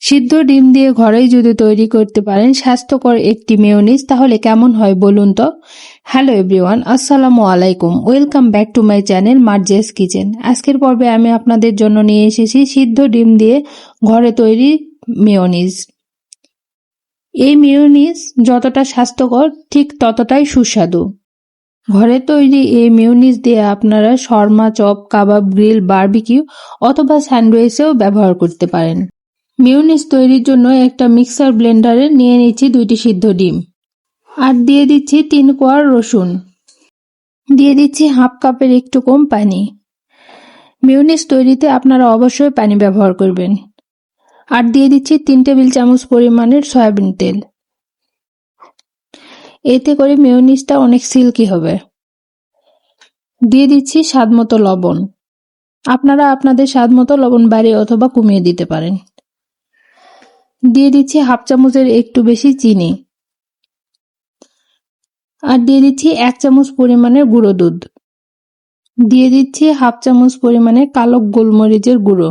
সিদ্ধ ডিম দিয়ে ঘরেই যদি তৈরি করতে পারেন, স্বাস্থ্যকর একটি মেয়োনিজ, তাহলে কেমন হয় বলুন তো? হ্যালো এভরিওয়ান, আসসালামু আলাইকুম। Welcome back to my channel মার্জেস kitchen. আজকের পর্বে আমি আপনাদের জন্য নিয়ে এসেছি সিদ্ধ ডিম দিয়ে ঘরে তৈরি মেয়োনিজ। এই মেয়োনিজ যতটা স্বাস্থ্যকর, ঠিক ততটাই সুস্বাদু। ঘরে তৈরি এই মেয়োনিজ দিয়ে আপনারা শর্মা চপ, কাবাব গ্রিল, বারবিকিউ অথবা স্যান্ডউইচেও ব্যবহার করতে পারেন। মিউনিস তৈরির জন্য একটা মিক্সার ব্লেন্ডারে নিয়ে নিচ্ছি দুইটি সিদ্ধ ডিম। আর দিয়ে দিচ্ছি তিন কোয়ার রসুন। দিয়ে দিচ্ছি হাফ কাপের একটু কম পানি। মিউনিস তৈরিতে আপনারা অবশ্যই পানি ব্যবহার করবেন। আর দিয়ে দিচ্ছি তিন টেবিল চামচ পরিমাণের সয়াবিন তেল। এতে করে মিউনিসটা অনেক সিল্কি হবে। দিয়ে দিচ্ছি স্বাদ মতো লবণ। আপনারা আপনাদের স্বাদ মতো লবণ বাড়িয়ে অথবা কমিয়ে দিতে পারেন। দিয়ে দিচ্ছি হাফ চামচের একটু বেশি চিনি। আর দিয়ে দিচ্ছি এক চামচ পরিমাণের গুঁড়ো দুধ। দিয়ে দিচ্ছি হাফ চামচ পরিমাণে কালো গোলমরিচের গুঁড়ো।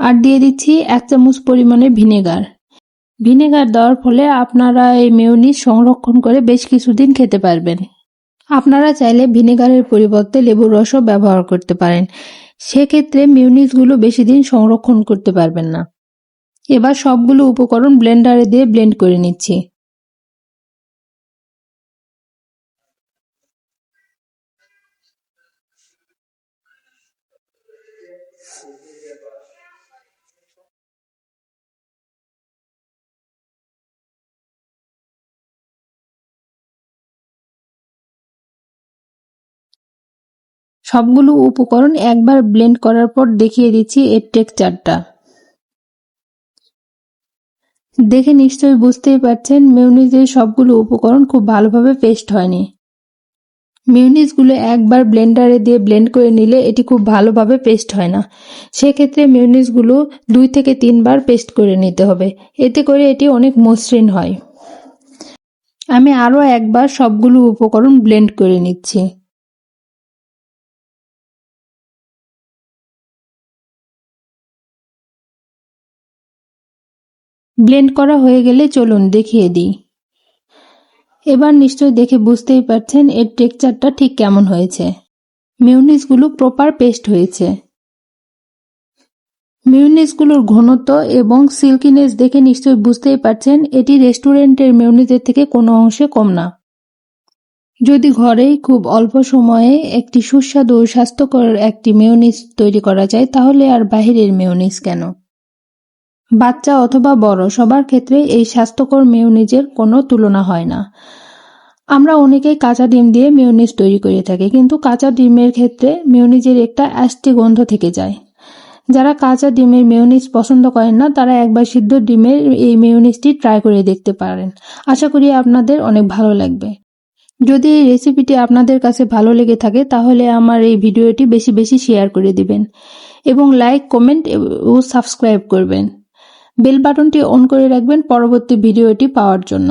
আর দিয়ে দিচ্ছি এক চামচ পরিমাণে ভিনেগার। ভিনেগার দেওয়ার ফলে আপনারা এই মেয়নিজ সংরক্ষণ করে বেশ কিছুদিন খেতে পারবেন। আপনারা চাইলে ভিনেগারের পরিবর্তে লেবুর রসও ব্যবহার করতে পারেন। সেক্ষেত্রে মিউনিসগুলো বেশি দিন সংরক্ষণ করতে পারবেন না। এবার সবগুলো উপকরণ ব্লেন্ডারে দিয়ে ব্লেন্ড করে নিচ্ছি। সবগুলো উপকরণ একবার ব্লেন্ড করার পর দেখিয়ে দিচ্ছি এর টেক্সচারটা দেখে নিশ্চয়ই বুঝতেই পারছেন মিউনিজের সবগুলো উপকরণ খুব ভালোভাবে পেস্ট হয়নি। মিউনিসগুলো একবার ব্লেন্ডারে দিয়ে ব্লেন্ড করে নিলে এটি খুব ভালোভাবে পেস্ট হয় না। সেক্ষেত্রে মিউনিসগুলো দুই থেকে তিনবার পেস্ট করে নিতে হবে। এতে করে এটি অনেক মসৃণ হয়। আমি আরও একবার সবগুলো উপকরণ ব্লেন্ড করে নিচ্ছি। ব্লেন্ড করা হয়ে গেলে চলুন দেখিয়ে দিই। এবার নিশ্চয়ই দেখে বুঝতেই পারছেন এর টেক্সচারটা ঠিক কেমন হয়েছে। মিউনিসগুলো প্রপার পেস্ট হয়েছে। মিউনিসগুলোর ঘনত্ব এবং সিল্কিনেস দেখে নিশ্চয়ই বুঝতেই পারছেন এটি রেস্টুরেন্টের মিউনিসের থেকে কোনো অংশে কম না। যদি ঘরেই খুব অল্প সময়ে একটি সুস্বাদু স্বাস্থ্যকর একটি মেয়নিস তৈরি করা যায়, তাহলে আর বাহিরের মেয়নিস কেন? বাচ্চা অথবা বড়, সবার ক্ষেত্রে এই স্বাস্থ্যকর মেয়নিজের কোনো তুলনা হয় না। আমরা অনেকেই কাঁচা ডিম দিয়ে মেয়নিজ তৈরি করে থাকি, কিন্তু কাঁচা ডিমের ক্ষেত্রে মেয়নিজের একটা অ্যাস্টি গন্ধ থেকে যায়। যারা কাঁচা ডিমের মেয়নিজ পছন্দ করেন না, তারা একবার সিদ্ধ ডিমের এই মেয়নিজটি ট্রাই করে দেখতে পারেন। আশা করি আপনাদের অনেক ভালো লাগবে। যদি এই রেসিপিটি আপনাদের কাছে ভালো লেগে থাকে, তাহলে আমার এই ভিডিওটি বেশি বেশি শেয়ার করে দিবেন এবং লাইক, কমেন্ট ও সাবস্ক্রাইব করবেন। বেল বাটনটি অন করে রাখবেন। পরবর্তী ভিডিওটি পাওয়ার জন্য।